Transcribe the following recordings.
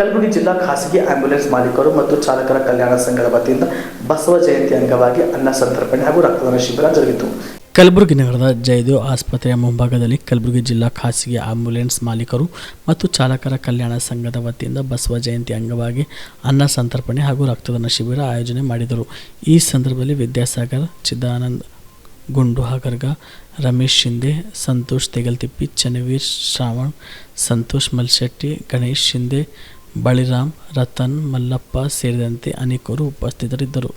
ಕಲಬುರಗಿ ಜಿಲ್ಲಾ ಖಾಸಗಿ ಆಂಬ್ಯುಲೆನ್ಸ್ ಮಾಲೀಕರು ಮತ್ತು ಚಾಲಕರ ಕಲ್ಯಾಣ ಸಂಘದ ವತಿಯಿಂದ ಬಸವ ಜಯಂತಿ ಅಂಗವಾಗಿ ಅನ್ನ ಸಂತರ್ಪಣೆ ಹಾಗೂ ರಕ್ತದಾನ ಶಿಬಿರ ಜರುಗಿತು. ಕಲಬುರಗಿ ನಗರದ ಜಯದೇವ್ ಆಸ್ಪತ್ರೆಯ ಮುಂಭಾಗದಲ್ಲಿ ಕಲಬುರಗಿ ಜಿಲ್ಲಾ ಖಾಸಗಿ ಆಂಬ್ಯುಲೆನ್ಸ್ ಮಾಲೀಕರು ಮತ್ತು ಚಾಲಕರ ಕಲ್ಯಾಣ ಸಂಘದ ವತಿಯಿಂದ ಬಸವ ಜಯಂತಿ ಅಂಗವಾಗಿ ಅನ್ನ ಸಂತರ್ಪಣೆ ಹಾಗೂ ರಕ್ತದಾನ ಶಿಬಿರ ಆಯೋಜನೆ ಮಾಡಿದರು. ಈ ಸಂದರ್ಭದಲ್ಲಿ ವಿದ್ಯಾಸಾಗರ್, ಚಿದಾನಂದ್ ಗುಂಡು ಹಾಗರ್ಗ ರಮೇಶ್ ಶಿಂದೆ, ಸಂತೋಷ್ ತೆಗಲ್ತಿಪ್ಪಿ, ಚನ್ನವೀರ್ ಶ್ರಾವಣ್, ಸಂತೋಷ್ ಮಲ್ಶೆಟ್ಟಿ, ಗಣೇಶ್ ಶಿಂದೆ ಬಳಿರಾಮ್ ರತನ್ ಮಲ್ಲಪ್ಪ ಸೇರಿದಂತೆ ಅನೇಕರು ಉಪಸ್ಥಿತರಿದ್ದರು.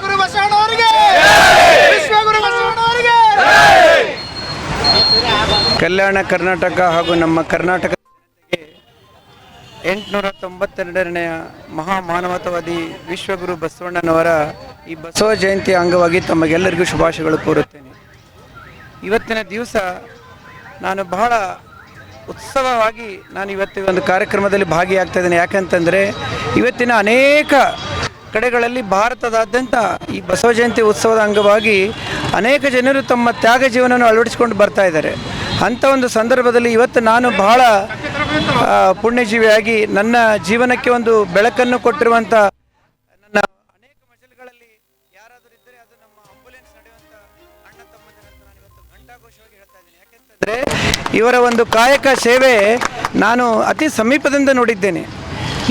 ವಿಶ್ವಗುರು ಬಸವಣ್ಣವರಿಗೆ! ವಿಶ್ವಗುರು ಬಸವಣ್ಣವರಿಗೆ! ಕಲ್ಯಾಣ ಕರ್ನಾಟಕ ಹಾಗೂ ನಮ್ಮ ಕರ್ನಾಟಕ ಎಂಟುನೂರ ತೊಂಬತ್ತೆರಡನೆಯ ಮಹಾ ಮಾನವತಾವಾದಿ ವಿಶ್ವಗುರು ಬಸವಣ್ಣನವರ ಈ ಬಸವ ಜಯಂತಿ ಅಂಗವಾಗಿ ತಮಗೆಲ್ಲರಿಗೂ ಶುಭಾಶಯಗಳು ಕೋರುತ್ತೇನೆ. ಇವತ್ತಿನ ದಿವಸ ನಾನು ಬಹಳ ಉತ್ಸವವಾಗಿ ನಾನು ಇವತ್ತಿನ ಈ ಒಂದು ಕಾರ್ಯಕ್ರಮದಲ್ಲಿ ಭಾಗಿಯಾಗ್ತಾ ಇದ್ದೇನೆ. ಯಾಕಂತಂದರೆ ಇವತ್ತಿನ ಅನೇಕ ಕಡೆಗಳಲ್ಲಿ ಭಾರತದಾದ್ಯಂತ ಈ ಬಸವ ಜಯಂತಿ ಉತ್ಸವದ ಅಂಗವಾಗಿ ಅನೇಕ ಜನರು ತಮ್ಮ ತ್ಯಾಗ ಜೀವನವನ್ನು ಅಳವಡಿಸಿಕೊಂಡು ಬರ್ತಾ ಇದ್ದಾರೆ. ಅಂಥ ಒಂದು ಸಂದರ್ಭದಲ್ಲಿ ಇವತ್ತು ನಾನು ಬಹಳ ಪುಣ್ಯಜೀವಿಯಾಗಿ ನನ್ನ ಜೀವನಕ್ಕೆ ಒಂದು ಬೆಳಕನ್ನು ಕೊಟ್ಟಿರುವಂಥ ನನ್ನ ಅನೇಕ ಮಜಲುಗಳಲ್ಲಿ ಯಾರಾದರೂ ಇದ್ದರೆ ಅದು ನಮ್ಮ ಇವರ ಒಂದು ಕಾಯಕ ಸೇವೆ ನಾನು ಅತಿ ಸಮೀಪದಿಂದ ನೋಡಿದ್ದೇನೆ.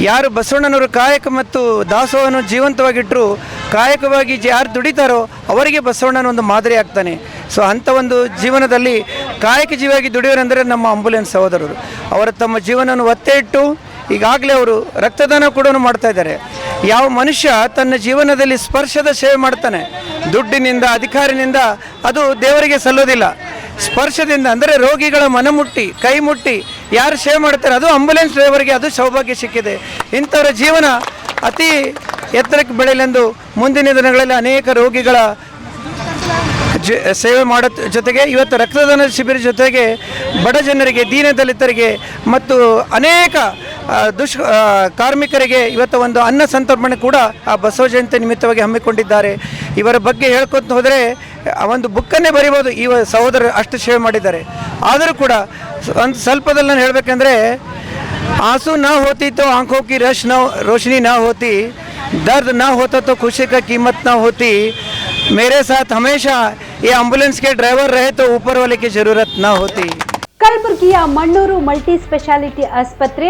ಯಾರು ಬಸವಣ್ಣನವರು ಕಾಯಕ ಮತ್ತು ದಾಸೋಹವನ್ನು ಜೀವಂತವಾಗಿಟ್ಟರು ಕಾಯಕವಾಗಿ ಯಾರು ದುಡಿತಾರೋ ಅವರಿಗೆ ಬಸವಣ್ಣನ ಒಂದು ಮಾದರಿ ಆಗ್ತಾನೆ. ಸೊ ಅಂಥ ಒಂದು ಜೀವನದಲ್ಲಿ ಕಾಯಕ ಜೀವಿಯಾಗಿ ದುಡಿಯೋರೆಂದರೆ ನಮ್ಮ ಆಂಬುಲೆನ್ಸ್ ಸಹೋದರರು. ಅವರು ತಮ್ಮ ಜೀವನವನ್ನು ಒತ್ತೆ ಇಟ್ಟು, ಈಗಾಗಲೇ ಅವರು ರಕ್ತದಾನ ಕೂಡ ಮಾಡ್ತಾ ಇದ್ದಾರೆ. ಯಾವ ಮನುಷ್ಯ ತನ್ನ ಜೀವನದಲ್ಲಿ ಸ್ಪರ್ಶದ ಸೇವೆ ಮಾಡ್ತಾನೆ, ದುಡ್ಡಿನಿಂದ, ಅಧಿಕಾರಿನಿಂದ, ಅದು ದೇವರಿಗೆ ಸಲ್ಲೋದಿಲ್ಲ. ಸ್ಪರ್ಶದಿಂದ, ಅಂದರೆ ರೋಗಿಗಳ ಮನಮುಟ್ಟಿ ಕೈ ಮುಟ್ಟಿ ಯಾರು ಸೇವೆ ಮಾಡ್ತಾರೆ? ಅದು ಆಂಬುಲೆನ್ಸ್ ಡ್ರೈವರ್ಗೆ ಅದು ಸೌಭಾಗ್ಯ ಸಿಕ್ಕಿದೆ. ಇಂಥವರ ಜೀವನ ಅತಿ ಎತ್ತರಕ್ಕೆ ಬೆಳೆಯಲೆಂದು ಮುಂದಿನ ದಿನಗಳಲ್ಲಿ ಅನೇಕ ರೋಗಿಗಳ ಜ- ಸೇವೆ ಮಾಡೋ ಜೊತೆಗೆ ಇವತ್ತು ರಕ್ತದಾನ ಶಿಬಿರ ಜೊತೆಗೆ ಬಡ ಜನರಿಗೆ ದೀನದಲಿತರಿಗೆ ಮತ್ತು ಅನೇಕ ದುಷ್ ಕಾರ್ಮಿಕರಿಗೆ ಇವತ್ತು ಒಂದು ಅನ್ನ ಸಂತರ್ಪಣೆ ಕೂಡ ಆ ಬಸವ ಜಯಂತಿ ನಿಮಿತ್ತವಾಗಿ ಹಮ್ಮಿಕೊಂಡಿದ್ದಾರೆ. ಇವರ ಬಗ್ಗೆ ಹೇಳ್ಕೊತ ಹೋದರೆ ಒಂದು ಬುಕ್ಕನ್ನೇ ಬರಿಬೋದು. ಈ ಸಹೋದರ ಅಷ್ಟು ಸೇವೆ ಮಾಡಿದ್ದಾರೆ. ಆದರೂ ಕೂಡ ಒಂದು ಸ್ವಲ್ಪದಲ್ಲಿ ನಾನು ಹೇಳಬೇಕಂದ್ರೆ, ಆಸು ನಾ ಹೋತಿತ್ತು ಆಂಕೋಕಿ ರಶ್ ನಾ ರೋಶನಿ ನಾ ಹೋತಿ, ದರ್ದ್ ನಾ ಹೋತೋ ಖುಷಿ ಕ ಕೀಮತ್ ನಾ ಹೋತಿ, ಮೇರೆ ಸಾಥ್ ಹಮೇಶಾ ಈ ಆಂಬುಲೆನ್ಸ್ ಕೆ ಡ್ರೈವರ್ ರಹೆ ತೋ ಊಪರ್ ವಾಲೆ ಕಿ ಜರೂರತ್ ನಾ ಹೋತಿ. ಕಲಬುರಗಿಯ ಮಣ್ಣೂರು ಮಲ್ಟಿ ಸ್ಪೆಷಾಲಿಟಿ ಆಸ್ಪತ್ರೆ